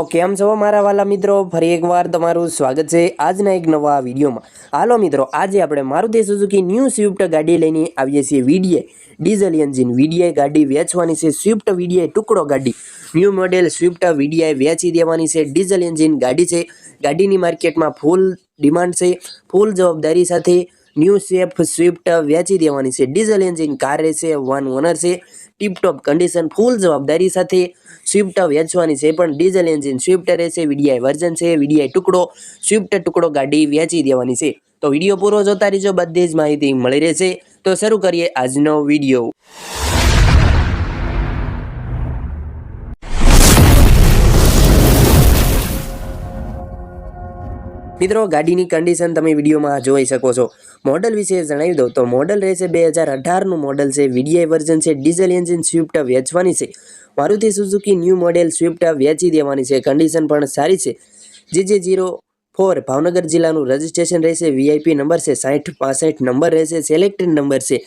તો કેમ છો મારા વાલા મિત્રો? ફરી એકવાર તમારું સ્વાગત છે આજના એક નવા વિડીયોમાં. હાલો મિત્રો, આજે આપણે મારુતિ સુઝુકી ન્યૂ સ્વિફ્ટ ગાડી લઈને આવીએ છીએ વીડીએ. ડીઝલ એન્જિન વીડીઆઈ ગાડી વેચવાની છે, સ્વિફ્ટ વીડીઆઈ ટુકડો ગાડી. ન્યૂ મોડેલ સ્વિફ્ટ વીડીઆઈ વેચી દેવાની છે, ડીઝલ એન્જિન ગાડી છે. ગાડીની માર્કેટમાં ફૂલ ડિમાન્ડ છે, ફૂલ જવાબદારી સાથે ન્યૂ સેફ સ્વિફ્ટ વેચી દેવાની છે. ડીઝલ એન્જિન કાર રહેશે વન ઓનર છે. ટીપટોપ કન્ડિશન ફૂલ જવાબદારી સાથે સ્વિફ્ટ વેચવાની છે. પણ ડીઝલ એન્જિન સ્વિફ્ટ રહેશે વીડીઆઈ વર્ઝન છે વીડીઆઈ ટુકડો સ્વિફ્ટ ટુકડો ગાડી વેચી દેવાની છે. તો વીડિયો પૂરો જોતા રહીજો. બધી જ માહિતી મળી રહેશે. તો શરૂ કરીએ આજનો વીડિયો. મિત્રો, ગાડીની કન્ડિશન તમે વિડીયોમાં જોઈ શકો છો. મોડલ વિશે જણાવી દઉં તો મોડલ રહેશે બે હજાર અઢારનું મોડલ છે. વીડીઆઈ વર્ઝન છે. ડીઝલ એન્જિન સ્વિફ્ટ વેચવાની છે. Maruti Suzuki new model Swift વેચી દેવાની છે. કન્ડિશન પણ સારી છે. જે જે જીરો ફોર ભાવનગર જિલ્લાનું રજિસ્ટ્રેશન રહેશે. વીઆઈપી નંબર છે. સાઠ પાસઠ નંબર રહેશે. સિલેક્ટેડ નંબર છે.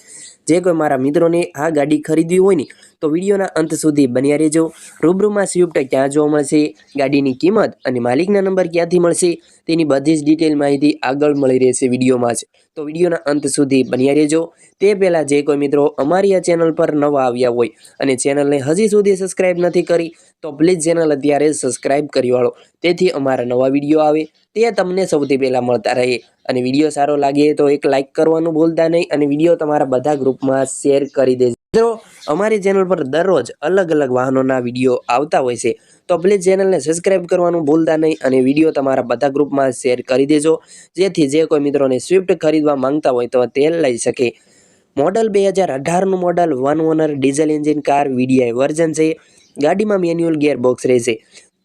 જે કોઈ મારા મિત્રોને આ ગાડી ખરીદવી હોય ને તો વિડીયોના અંત સુધી બન્યા રહેજો. રૂબરૂમાં સ્વિફ્ટ ક્યાં જોવા મળશે, ગાડીની કિંમત અને માલિકના નંબર ક્યાંથી મળશે, તેની બધી જ ડિટેલ માહિતી આગળ મળી રહેશે વિડીયોમાં જ. તો વિડીયોના અંત સુધી બન્યા રહેજો. તે પહેલાં જે કોઈ મિત્રો અમારી આ ચેનલ પર નવા આવ્યા હોય અને ચેનલને હજી સુધી સબસ્ક્રાઇબ નથી કરી, તો પ્લીઝ ચેનલ અત્યારે સબસ્ક્રાઇબ કરી વાળો. તેથી અમારા નવા વીડિયો આવે, તે તમને સૌથી પહેલાં મળતા રહે. અને વીડિયો સારો લાગે તો એક લાઇક કરવાનું ભૂલતા નહીં અને વીડિયો તમારા બધા ગ્રુપમાં શેર કરી દેજો. મિત્રો, અમારી ચેનલ પર દરરોજ અલગ અલગ વાહનોના વીડિયો આવતા હોય છે. તો પ્લીઝ ચેનલને સબસ્ક્રાઇબ કરવાનું ભૂલતા નહીં અને વીડિયો તમારા બધા ગ્રુપમાં શેર કરી દેજો. જેથી જે કોઈ મિત્રોને સ્વિફ્ટ ખરીદવા માંગતા હોય તો તે લઈ શકે. મોડલ બે હજાર અઢારનું model one owner diesel engine car VDI version છે. ગાડીમાં મેન્યુઅલ ગિયરબોક્સ રહેશે.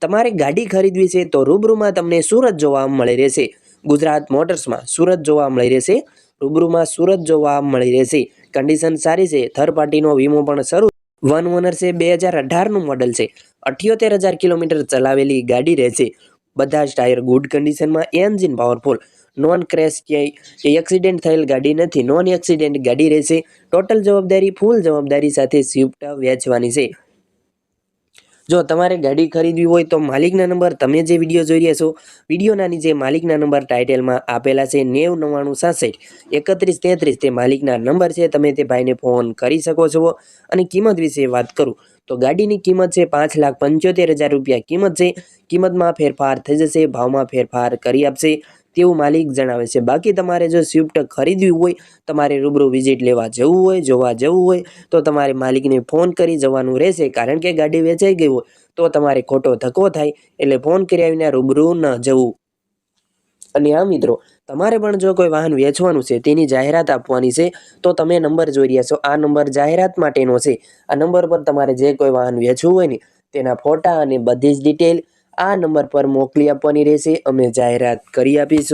તમારે ગાડી ખરીદવી છે તો રૂબરૂમાં તમને સુરત જોવા મળી રહેશે. ગુજરાત મોટર્સમાં સુરત જોવા મળી રહેશે. રૂબરૂમાં સુરત જોવા મળી રહેશે. કન્ડિશન સારી છે. થર્ડ પાર્ટીનો વીમો પણ શરૂ. વન ઓનર છે બે હજાર અઢારનું મોડલ છે. અઠ્યોતેર હજાર કિલોમીટર ચલાવેલી ગાડી રહેશે. બધા જ ટાયર ગુડ કન્ડિશનમાં એન્જિન પાવરફુલ નોન ક્રેશ ક્યાંય એક્સિડન્ટ થયેલ ગાડી નથી. નોન એક્સિડન્ટ ગાડી રહેશે. ટોટલ જવાબદારી ફૂલ જવાબદારી સાથે સ્વિફ્ટ વેચવાની છે. જો તમારે ગાડી ખરીદવી હોય તો માલિકના નંબર તમે જે વીડિયો જોઈ રહ્યા છો વિડીયોના નીચે માલિકના નંબર ટાઇટલમાં આપેલા છે નેવ નવ્વાણું સાસઠ, એકત્રીસ તેત્રીસ તે માલિકના નંબર છે, તમે તે ભાઈને ફોન કરી શકો છો. અને કિંમત વિશે વાત કરું, તો ગાડીની કિંમત છે પાંચ લાખ પંચોતેર હજાર રૂપિયા. કિંમત છે, કિંમતમાં ફેરફાર થઈ જશે, ભાવમાં ફેરફાર કરી આપશે. તેવું માલિક જણાવે છે. બાકી તમારે જો સ્વિફ્ટ ખરીદવી હોય, તમારે રૂબરૂ વિઝિટ લેવા જવું હોય, જોવા જવું હોય, તો તમારે માલિકને ફોન કરી જવાનું રહેશે. કારણ કે ગાડી વેચાઈ ગઈ હોય, તો તમારે ખોટો ધક્કો થાય, એટલે ફોન કરી આવીને રૂબરૂ ન જવું. અને આ મિત્રો, તમારે પણ જો કોઈ વાહન વેચવાનું છે, તેની જાહેરાત આપવાની છે, તો તમે નંબર જોઈ રહ્યા છો. આ નંબર જાહેરાત માટેનો છે. આ નંબર પર તમારે જે કોઈ વાહન વેચવું હોય ને, તેના ફોટા અને બધી જ ડિટેલ આ નંબર પર મોકલી આપવાની રહેશે. અમે જાહેરાત કરી આપીશું.